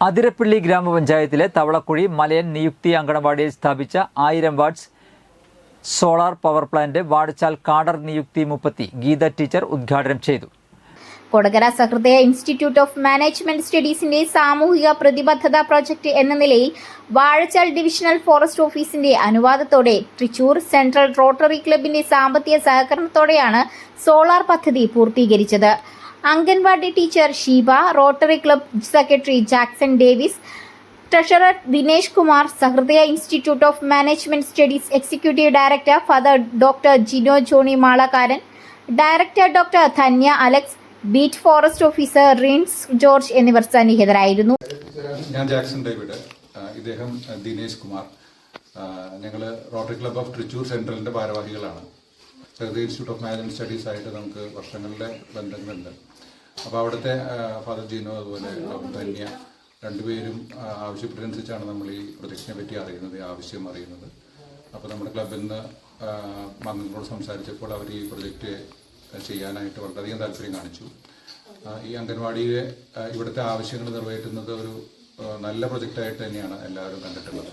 അതിരപ്പള്ളി ഗ്രാമപഞ്ചായത്തിലെ തവളക്കുഴി മലയൻ നിയുക്തി അങ്കണവാടിയിൽ സ്ഥാപിച്ച ആയിരം വാട്ട്സ് സോളാർ പവർ പ്ലാന്റ് വാടിച്ചാൽ കാഡർ നിയുക്തി മുപ്പത്തി ഗീത ടീച്ചർ ഉദ്ഘാടനം ചെയ്തു. Kodakara Sahrudaya Institute of Management സ്റ്റഡീസിന്റെ സാമൂഹിക പ്രതിബദ്ധത പ്രോജക്റ്റ് എന്ന നിലയിൽ വാഴച്ചാൽ ഡിവിഷണൽ ഫോറസ്റ്റ് ഓഫീസിന്റെ അനുവാദത്തോടെ തൃശൂർ സെൻട്രൽ റോട്ടറി ക്ലബിന്റെ സാമ്പത്തിക സഹകരണത്തോടെയാണ് സോളാർ പദ്ധതി പൂർത്തീകരിച്ചത്. Anganwadi teacher Sheeba Rotary Club secretary Jackson Davis treasurer Dinesh Kumar Sahrudaya Institute of Management Studies executive director father doctor Jino Johny Malakkaran director doctor Dhanya Alex beat forest officer Rins George എന്നിവർ സന്നിഹിതരായിരുന്നു. ഞാൻ Jackson David ഇദ്ദേഹം ദിനേഷ് കുമാർ. ഞങ്ങൾ rotary club of Trichur സെൻട്രലിന്റെ ഭാരവാഹികളാണ്. Institute of management studies ആയിട്ട് നമുക്ക് വർഷങ്ങളിലെ ബന്ധങ്ങളുണ്ട്. അപ്പോൾ അവിടുത്തെ ഫാദർ ജീനോ അതുപോലെ ധന്യ രണ്ടുപേരും ആവശ്യപ്പെട്ടനുസരിച്ചാണ് നമ്മൾ ഈ പ്രൊജക്റ്റിനെ പറ്റി അറിയുന്നത് ആവശ്യം അറിയുന്നത്. അപ്പോൾ നമ്മുടെ ക്ലബിൽ നിന്ന് അംഗങ്ങളോട് സംസാരിച്ചപ്പോൾ അവർ ഈ പ്രൊജക്റ്റ് ചെയ്യാനായിട്ട് വളരെയധികം താല്പര്യം കാണിച്ചു. ഈ അംഗൻവാടിയിലെ ഇവിടുത്തെ ആവശ്യങ്ങൾ നിറവേറ്റുന്നത് ഒരു നല്ല പ്രൊജക്റ്റായിട്ട് തന്നെയാണ് എല്ലാവരും കണ്ടിട്ടുള്ളത്.